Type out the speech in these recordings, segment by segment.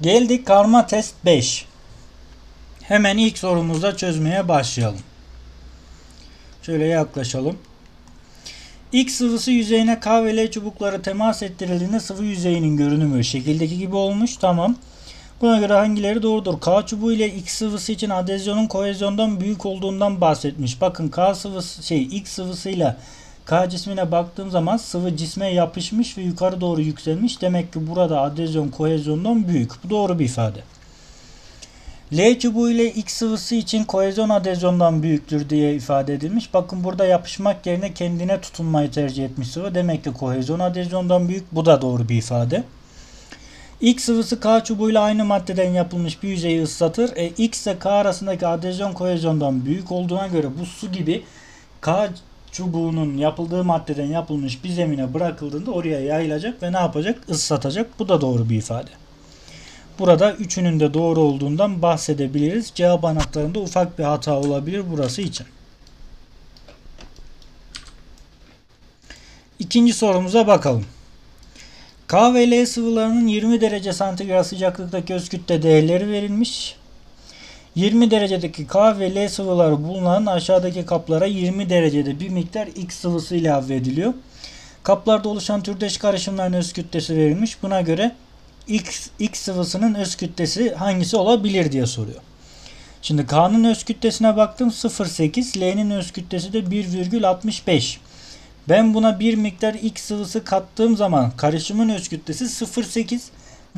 Geldik karma test 5. Hemen ilk sorumuzda çözmeye başlayalım. Şöyle yaklaşalım. X sıvısı yüzeyine K ve L çubukları temas ettirildiğinde sıvı yüzeyinin görünümü şekildeki gibi olmuş. Tamam. Buna göre hangileri doğrudur? K çubuğu ile X sıvısı için adezyonun kohezyondan büyük olduğundan bahsetmiş. Bakın K sıvısı şey X sıvısıyla K cismine baktığım zaman sıvı cisme yapışmış ve yukarı doğru yükselmiş. Demek ki burada adezyon kohezyondan büyük. Bu doğru bir ifade. L çubuğu ile X sıvısı için kohezyon adezyondan büyüktür diye ifade edilmiş. Bakın burada yapışmak yerine kendine tutunmayı tercih etmiş sıvı. Demek ki kohezyon adezyondan büyük. Bu da doğru bir ifade. X sıvısı K çubuğuyla aynı maddeden yapılmış bir yüzeyi ıslatır. E, X ile K arasındaki adezyon kohezyondan büyük olduğuna göre bu su gibi K çubuğunun yapıldığı maddeden yapılmış bir zemine bırakıldığında oraya yayılacak ve ne yapacak? Islatacak. Bu da doğru bir ifade. Burada üçünün de doğru olduğundan bahsedebiliriz. Cevap anahtarında ufak bir hata olabilir burası için. İkinci sorumuza bakalım. K ve L sıvılarının 20 derece santigrat sıcaklıktaki öz kütle değerleri verilmiş. 20 derecedeki K ve L sıvıları bulunan aşağıdaki kaplara 20 derecede bir miktar X sıvısı ilave ediliyor. Kaplarda oluşan türdeş karışımların öz kütlesi verilmiş. Buna göre X, X sıvısının öz kütlesi hangisi olabilir diye soruyor. Şimdi K'nın öz kütlesine baktım 0.8, L'nin öz kütlesi de 1,65. Ben buna bir miktar X sıvısı kattığım zaman karışımın öz kütlesi 0.8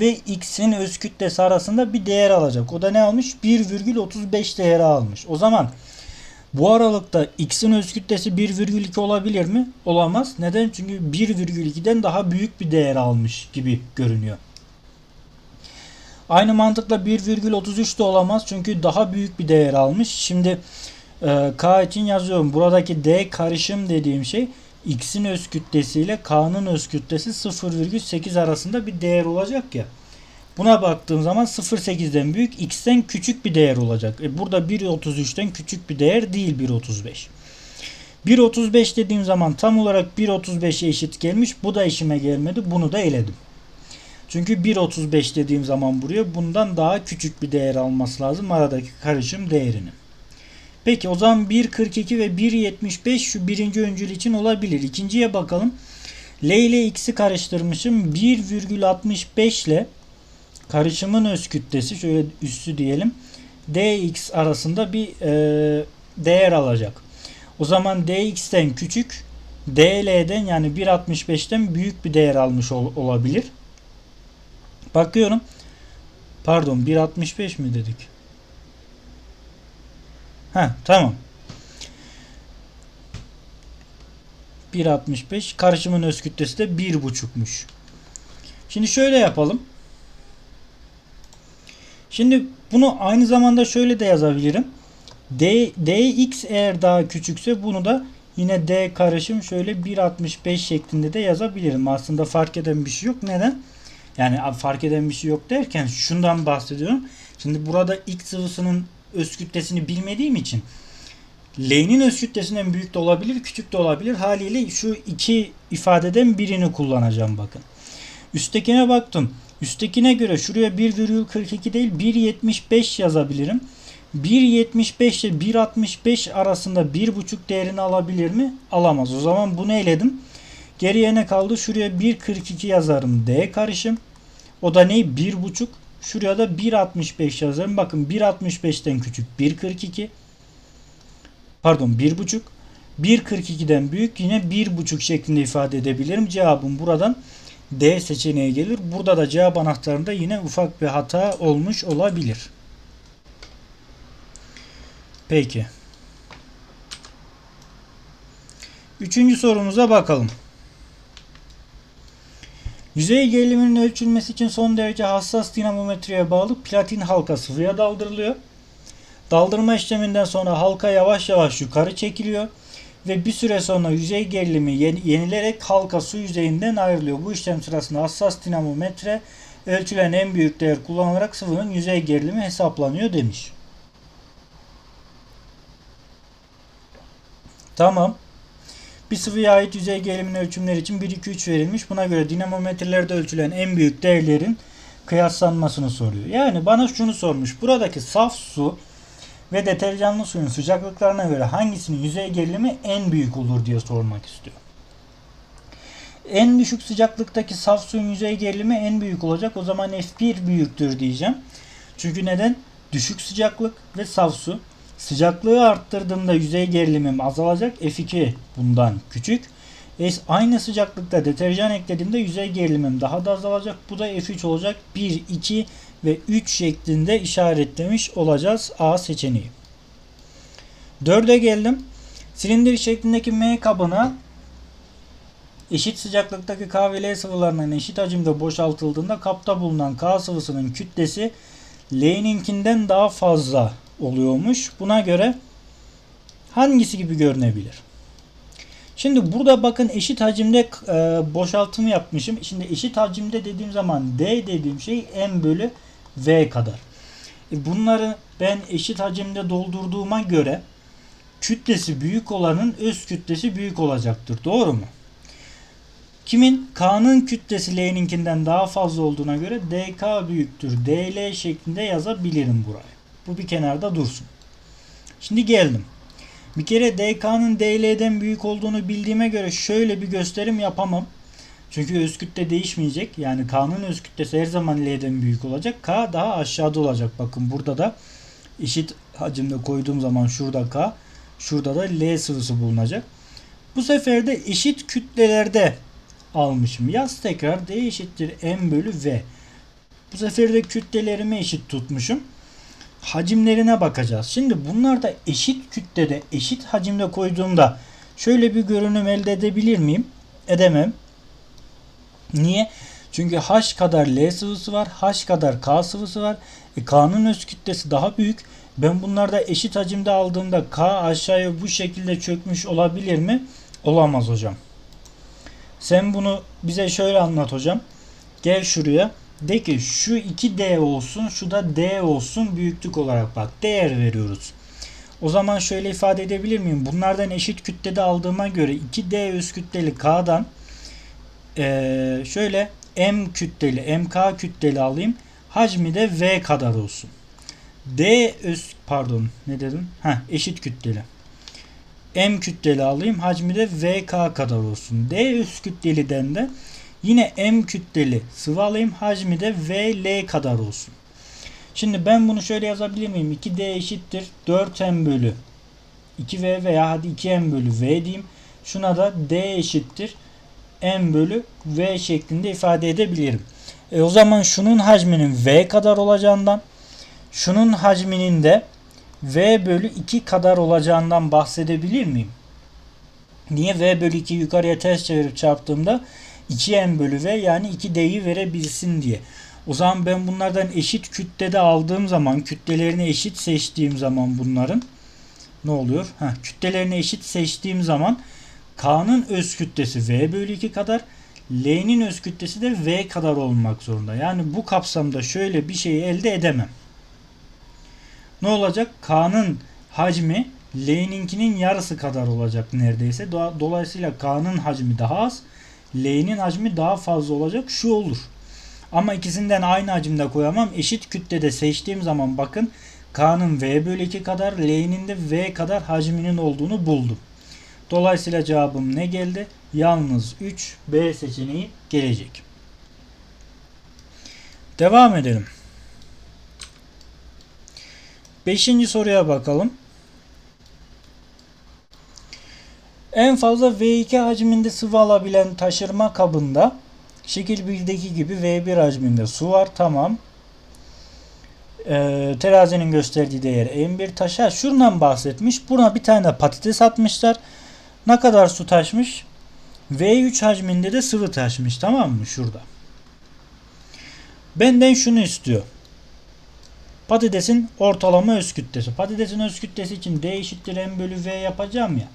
ve X'in öz kütlesi arasında bir değer alacak. O da ne almış? 1,35 değeri almış. O zaman bu aralıkta X'in öz kütlesi 1,2 olabilir mi? Olamaz. Neden? Çünkü 1,2'den daha büyük bir değer almış gibi görünüyor. Aynı mantıkla 1,33 de olamaz çünkü daha büyük bir değer almış. Şimdi e, K için yazıyorum. Buradaki D karışım dediğim şey X'in öz kütlesi ile K'nın öz kütlesi 0,8 arasında bir değer olacak ya. Buna baktığım zaman 0,8'den büyük X'ten küçük bir değer olacak. E burada 1,33'ten küçük bir değer değil 1,35. 1,35 dediğim zaman tam olarak 1,35'e eşit gelmiş. Bu da işime gelmedi. Bunu da eledim. Çünkü 1.35 dediğim zaman buraya bundan daha küçük bir değer alması lazım aradaki karışım değerini. Peki o zaman 1.42 ve 1.75 şu birinci öncül için olabilir. İkinciye bakalım. L ile X'i karıştırmışım. 1,65 ile karışımın öz kütlesi şöyle üstü diyelim. dx arasında bir e, değer alacak. O zaman dx'ten küçük dl'den yani 1.65'ten büyük bir değer almış ol, olabilir. Bakıyorum. Pardon 1.65 mi dedik? Ha tamam. 1.65 karışımın öz kütlesi de 1.5'muş. Şimdi şöyle yapalım. Şimdi bunu aynı zamanda şöyle de yazabilirim. D, dx eğer daha küçükse bunu da yine d karışım şöyle 1.65 şeklinde de yazabilirim. Aslında fark eden bir şey yok. Neden? Yani fark eden bir şey yok derken şundan bahsediyorum. Şimdi burada X sıvısının öz kütlesini bilmediğim için L'nin öz kütlesinden büyük de olabilir, küçük de olabilir. Haliyle şu iki ifadeden birini kullanacağım bakın. Üsttekine baktım. Üsttekine göre şuraya 1,42 değil 1,75 yazabilirim. 1.75 ile 1.65 arasında 1.5 değerini alabilir mi? Alamaz. O zaman bunu eledim. Geriye ne kaldı? Şuraya 1.42 yazarım. D karışım. O da ne? 1.5. Şuraya da 1.65 yazarım. Bakın 1.65'ten küçük 1.42. Pardon 1.5. 1.42'den büyük yine 1.5 şeklinde ifade edebilirim. Cevabım buradan D seçeneği gelir. Burada da cevap anahtarında yine ufak bir hata olmuş olabilir. Peki. Üçüncü sorumuza bakalım. Yüzey geriliminin ölçülmesi için son derece hassas dinamometreye bağlı platin halka sıvıya daldırılıyor. Daldırma işleminden sonra halka yavaş yavaş yukarı çekiliyor ve bir süre sonra yüzey gerilimi yenilerek halka su yüzeyinden ayrılıyor. Bu işlem sırasında hassas dinamometre ölçülen en büyük değer kullanılarak sıvının yüzey gerilimi hesaplanıyor demiş. Tamam. Bir sıvıya ait yüzey geriliminin ölçümleri için 1, 2, 3 verilmiş. Buna göre dinamometrelerde ölçülen en büyük değerlerin kıyaslanmasını soruyor. Yani bana şunu sormuş. Buradaki saf su ve deterjanlı suyun sıcaklıklarına göre hangisinin yüzey gerilimi en büyük olur diye sormak istiyor. En düşük sıcaklıktaki saf suyun yüzey gerilimi en büyük olacak. O zaman F1 büyüktür diyeceğim. Çünkü neden? Düşük sıcaklık ve saf su. Sıcaklığı arttırdığımda yüzey gerilimim azalacak. F2 bundan küçük. E, aynı sıcaklıkta deterjan eklediğimde yüzey gerilimim daha da azalacak. Bu da F3 olacak. 1, 2 ve 3 şeklinde işaretlemiş olacağız A seçeneği. 4'e geldim. Silindir şeklindeki M kabına eşit sıcaklıktaki K ve L sıvılarının eşit hacimde boşaltıldığında kapta bulunan K sıvısının kütlesi L'ninkinden daha fazla oluyormuş. Buna göre hangisi gibi görünebilir? Şimdi burada bakın eşit hacimde e, boşaltım yapmışım. Şimdi eşit hacimde dediğim zaman D dediğim şey M bölü V kadar. E, bunları ben eşit hacimde doldurduğuma göre kütlesi büyük olanın öz kütlesi büyük olacaktır. Doğru mu? Kimin? K'nın kütlesi L'ninkinden daha fazla olduğuna göre DK büyüktür. DL şeklinde yazabilirim buraya. Bu bir kenarda dursun. Şimdi geldim. Bir kere DK'nın DL'den büyük olduğunu bildiğime göre şöyle bir gösterim yapamam. Çünkü öz kütle değişmeyecek. Yani K'nın öz kütlesi her zaman L'den büyük olacak. K daha aşağıda olacak. Bakın burada da eşit hacimde koyduğum zaman şurada K, şurada da L sıvısı bulunacak. Bu sefer de eşit kütlelerde almışım. Yaz tekrar D eşittir M bölü V. Bu sefer de kütlelerimi eşit tutmuşum. Hacimlerine bakacağız. Şimdi bunlar da eşit kütlede, eşit hacimde koyduğumda şöyle bir görünüm elde edebilir miyim? Edemem. Niye? Çünkü H kadar L sıvısı var, H kadar K sıvısı var. E, K'nın öz kütlesi daha büyük. Ben bunlarda eşit hacimde aldığımda K aşağıya bu şekilde çökmüş olabilir mi? Olamaz hocam. Sen bunu bize şöyle anlat hocam. Gel şuraya. De ki şu 2D olsun, şu da D olsun büyüklük olarak bak. Değer veriyoruz. O zaman şöyle ifade edebilir miyim? Bunlardan eşit kütlede aldığıma göre 2D öz kütleli K'dan şöyle M kütleli, MK kütleli alayım. Hacmi de V kadar olsun. D öz pardon ne dedim? Ha eşit kütleli. M kütleli alayım. Hacmi de VK kadar olsun. D üst kütleliden de yine M kütleli sıvı alayım. Hacmi de VL kadar olsun. Şimdi ben bunu şöyle yazabilir miyim? 2D eşittir 4M bölü 2V veya hadi 2M bölü V diyeyim. Şuna da D eşittir M bölü V şeklinde ifade edebilirim. E o zaman şunun hacminin V kadar olacağından şunun hacminin de V bölü 2 kadar olacağından bahsedebilir miyim? Niye V bölü 2 yukarıya ters çevirip çarptığımda 2M bölü V yani 2D'yi verebilsin diye. O zaman ben bunlardan eşit kütlede aldığım zaman kütlelerini eşit seçtiğim zaman bunların ne oluyor? Heh, kütlelerini eşit seçtiğim zaman K'nın öz kütlesi V bölü 2 kadar L'nin öz kütlesi de V kadar olmak zorunda. Yani bu kapsamda şöyle bir şeyi elde edemem ne olacak? K'nın hacmi L'ninkinin yarısı kadar olacak neredeyse. Dolayısıyla K'nın hacmi daha az. L'nin hacmi daha fazla olacak. Şu olur. Ama ikisinden aynı hacimde koyamam. Eşit kütlede seçtiğim zaman bakın K'nın V bölü 2 kadar L'nin de V kadar hacminin olduğunu buldum. Dolayısıyla cevabım ne geldi? Yalnız 3 B seçeneği gelecek. Devam edelim. Beşinci soruya bakalım. En fazla V2 hacminde sıvı alabilen taşırma kabında şekil 1'deki gibi V1 hacminde su var. Tamam. Ee, terazinin gösterdiği değer M1 taşa. Şuradan bahsetmiş. Buna bir tane patates atmışlar. Ne kadar su taşmış? V3 hacminde de sıvı taşmış. Tamam mı? Şurada. Benden şunu istiyor. Patatesin ortalama öz kütlesi. Patatesin öz kütlesi için D eşittir M bölü V yapacağım ya.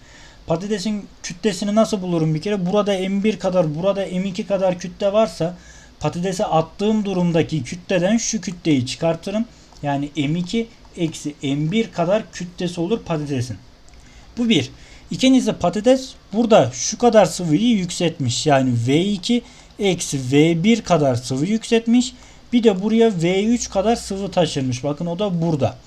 Patatesin kütlesini nasıl bulurum bir kere? Burada M1 kadar, burada M2 kadar kütle varsa patatese attığım durumdaki kütleden şu kütleyi çıkartırım. Yani M2 eksi M1 kadar kütlesi olur patatesin. Bu bir. İkincisi patates burada şu kadar sıvıyı yükseltmiş. Yani V2 eksi V1 kadar sıvı yükseltmiş. Bir de buraya V3 kadar sıvı taşırmış. Bakın o da burada.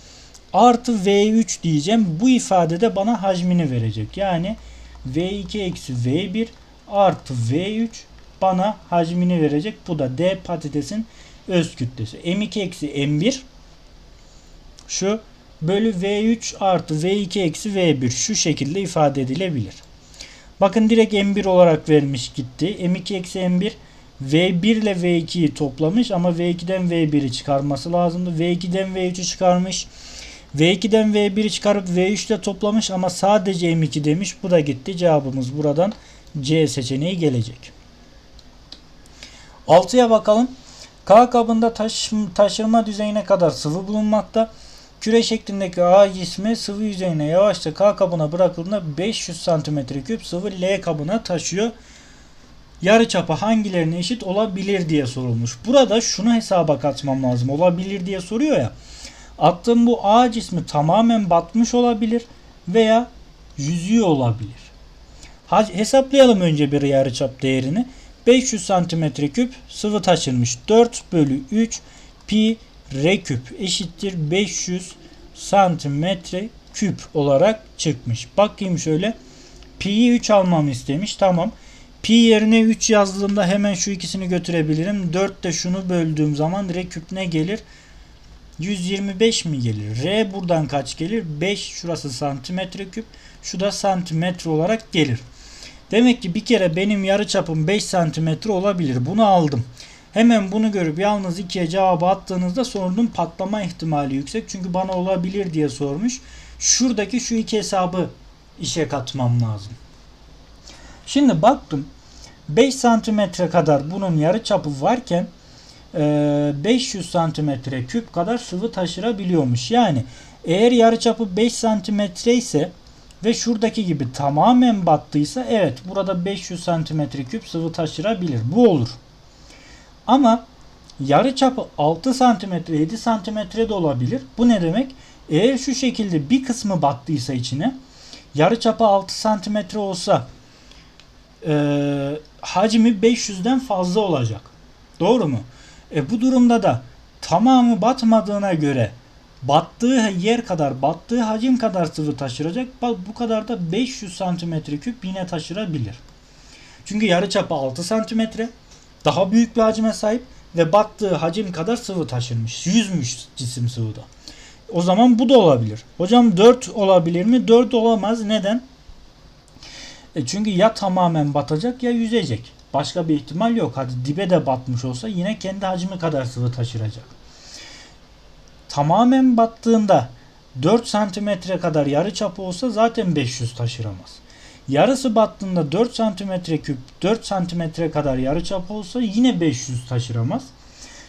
Artı V3 diyeceğim. Bu ifadede bana hacmini verecek. Yani V2 eksi V1 artı V3 bana hacmini verecek. Bu da D patatesin öz kütlesi. M2 eksi M1 şu bölü V3 artı V2 eksi V1 şu şekilde ifade edilebilir. Bakın direkt M1 olarak vermiş gitti. M2 eksi M1 V1 ile V2'yi toplamış ama V2'den V1'i çıkarması lazımdı. V2'den V3'ü çıkarmış. V2'den V1'i çıkarıp V3 ile toplamış ama sadece M2 demiş. Bu da gitti. Cevabımız buradan C seçeneği gelecek. 6'ya bakalım. K kabında taş, taşırma düzeyine kadar sıvı bulunmakta. Küre şeklindeki A cismi sıvı yüzeyine yavaşça K kabına bırakıldığında 500 cm3 sıvı L kabına taşıyor. Yarıçapı hangilerine eşit olabilir diye sorulmuş. Burada şunu hesaba katmam lazım. Olabilir diye soruyor ya. Attığım bu A cismi tamamen batmış olabilir veya yüzüyor olabilir. Hesaplayalım önce bir yarıçap değerini. 500 cm3 sıvı taşınmış. 4 bölü 3 pi r küp eşittir 500 santimetre küp olarak çıkmış. Bakayım şöyle. Pi'yi 3 almamı istemiş. Tamam. Pi yerine 3 yazdığımda hemen şu ikisini götürebilirim. 4 de şunu böldüğüm zaman r küp ne gelir? 125 mi gelir? R buradan kaç gelir? 5 şurası santimetre küp. Şu da santimetre olarak gelir. Demek ki bir kere benim yarıçapım 5 santimetre olabilir. Bunu aldım. Hemen bunu görüp yalnız ikiye cevabı attığınızda sorunun patlama ihtimali yüksek. Çünkü bana olabilir diye sormuş. Şuradaki şu iki hesabı işe katmam lazım. Şimdi baktım 5 santimetre kadar bunun yarı çapı varken 500 santimetre küp kadar sıvı taşırabiliyormuş. Yani eğer yarı çapı 5 santimetre ise ve şuradaki gibi tamamen battıysa evet burada 500 santimetre küp sıvı taşırabilir. Bu olur. Ama yarı çapı 6 santimetre 7 santimetre de olabilir. Bu ne demek? Eğer şu şekilde bir kısmı battıysa içine yarı çapı 6 santimetre olsa e, hacmi 500'den fazla olacak. Doğru mu? E, bu durumda da tamamı batmadığına göre battığı yer kadar, battığı hacim kadar sıvı taşıracak. Bu kadar da 500 santimetre küp yine taşırabilir. Çünkü yarıçapı 6 santimetre daha büyük bir hacime sahip ve battığı hacim kadar sıvı taşırmış. Yüzmüş cisim sıvıda. O zaman bu da olabilir. Hocam 4 olabilir mi? 4 olamaz. Neden? E çünkü ya tamamen batacak ya yüzecek. Başka bir ihtimal yok. Hadi dibe de batmış olsa yine kendi hacmi kadar sıvı taşıracak. Tamamen battığında 4 santimetre kadar yarı çapı olsa zaten 500 taşıramaz. Yarısı battığında 4 santimetre küp 4 santimetre kadar yarı çapı olsa yine 500 taşıramaz.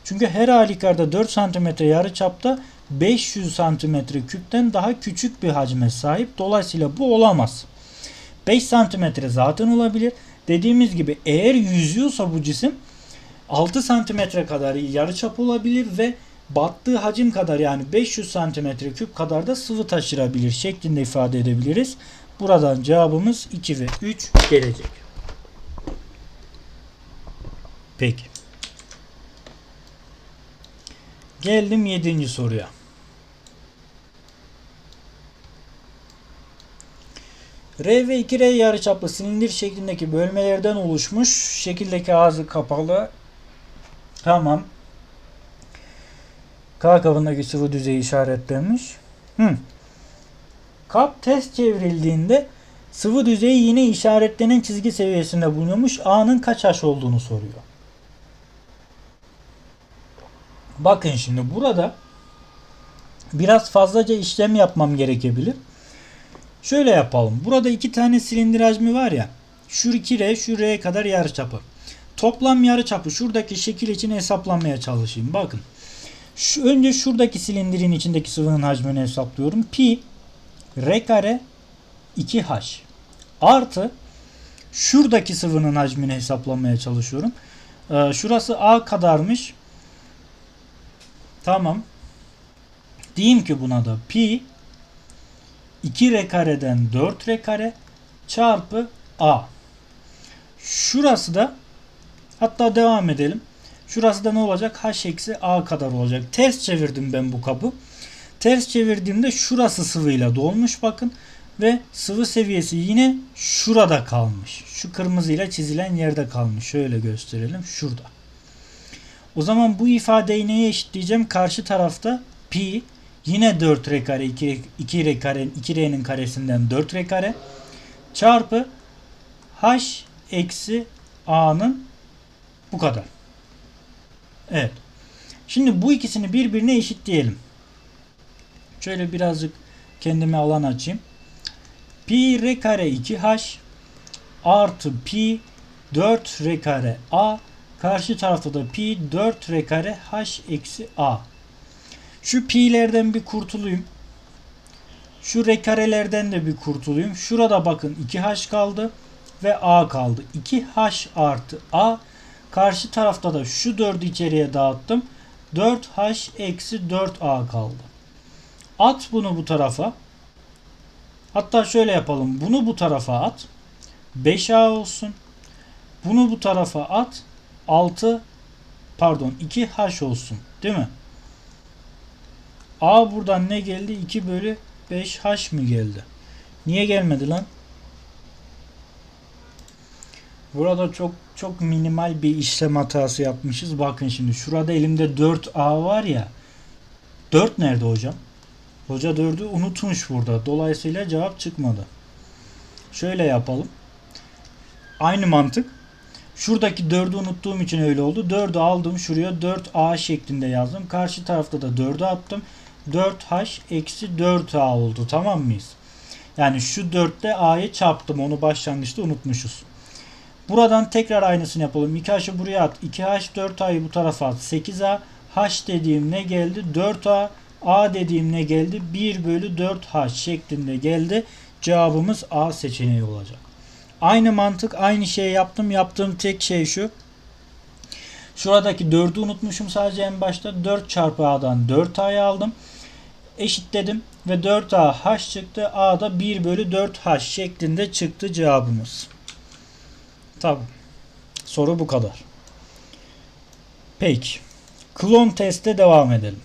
Çünkü her halükarda 4 santimetre yarı çapta 500 santimetre küpten daha küçük bir hacme sahip. Dolayısıyla bu olamaz. 5 santimetre zaten olabilir. Dediğimiz gibi eğer yüzüyorsa bu cisim 6 santimetre kadar yarıçap olabilir ve battığı hacim kadar yani 500 santimetre küp kadar da sıvı taşırabilir şeklinde ifade edebiliriz. Buradan cevabımız 2 ve 3 gelecek. Peki. Geldim 7. soruya. R ve 2R yarıçaplı silindir şeklindeki bölmelerden oluşmuş şekildeki ağzı kapalı. Tamam. K kabındaki sıvı düzeyi işaretlenmiş. Hı. Kap ters çevrildiğinde sıvı düzeyi yine işaretlenen çizgi seviyesinde bulunuyormuş. A'nın kaç H olduğunu soruyor. Bakın şimdi burada biraz fazlaca işlem yapmam gerekebilir. Şöyle yapalım. Burada iki tane silindir hacmi var ya. Şu 2R, şu R kadar yarıçapı. Toplam yarıçapı şuradaki şekil için hesaplamaya çalışayım. Bakın. Şu, önce şuradaki silindirin içindeki sıvının hacmini hesaplıyorum. Pi R kare 2H artı şuradaki sıvının hacmini hesaplamaya çalışıyorum. Ee, şurası A kadarmış. Tamam. Diyeyim ki buna da pi 2 r kareden 4 r kare çarpı a. Şurası da hatta devam edelim. Şurası da ne olacak? H eksi A kadar olacak. Ters çevirdim ben bu kabı. Ters çevirdiğimde şurası sıvıyla dolmuş bakın. Ve sıvı seviyesi yine şurada kalmış. Şu kırmızıyla çizilen yerde kalmış. Şöyle gösterelim. Şurada. O zaman bu ifadeyi neye eşitleyeceğim? Karşı tarafta pi yine 4 r kare 2, 2 r kare 2 r'nin karesinden 4 r kare çarpı h eksi a'nın bu kadar. Evet. Şimdi bu ikisini birbirine eşitleyelim. Şöyle birazcık kendime alan açayım. Pi r kare 2h artı pi 4 r kare a karşı tarafta da pi 4 r kare h eksi a. Şu pi'lerden bir kurtulayım. Şu r karelerden de bir kurtulayım. Şurada bakın 2h kaldı ve a kaldı. 2h artı a karşı tarafta da şu 4'ü içeriye dağıttım. 4h eksi 4a kaldı. At bunu bu tarafa. Hatta şöyle yapalım. Bunu bu tarafa at. 5a olsun. Bunu bu tarafa at. 6 pardon 2h olsun. Değil mi? A buradan ne geldi? 2 bölü 5h mi geldi? Niye gelmedi lan? Burada çok çok minimal bir işlem hatası yapmışız. Bakın şimdi şurada elimde 4A var ya. 4 nerede hocam? Hoca 4'ü unutmuş burada. Dolayısıyla cevap çıkmadı. Şöyle yapalım. Aynı mantık. Şuradaki 4'ü unuttuğum için öyle oldu. 4'ü aldım şuraya 4A şeklinde yazdım. Karşı tarafta da 4'ü attım. 4H eksi 4A oldu. Tamam mıyız? Yani şu 4'te A'yı çarptım. Onu başlangıçta unutmuşuz. Buradan tekrar aynısını yapalım. 2H'ı buraya at. 2H 4A'yı bu tarafa at. 8A. H dediğim ne geldi? 4A. A dediğim ne geldi? 1 bölü 4H şeklinde geldi. Cevabımız A seçeneği olacak. Aynı mantık aynı şeyi yaptım. Yaptığım tek şey şu. Şuradaki 4'ü unutmuşum sadece en başta. 4 çarpı A'dan 4A'yı aldım. Eşitledim ve 4A H çıktı. A'da 1 bölü 4H şeklinde çıktı cevabımız. Tabi. Soru bu kadar. Peki. Klon teste devam edelim.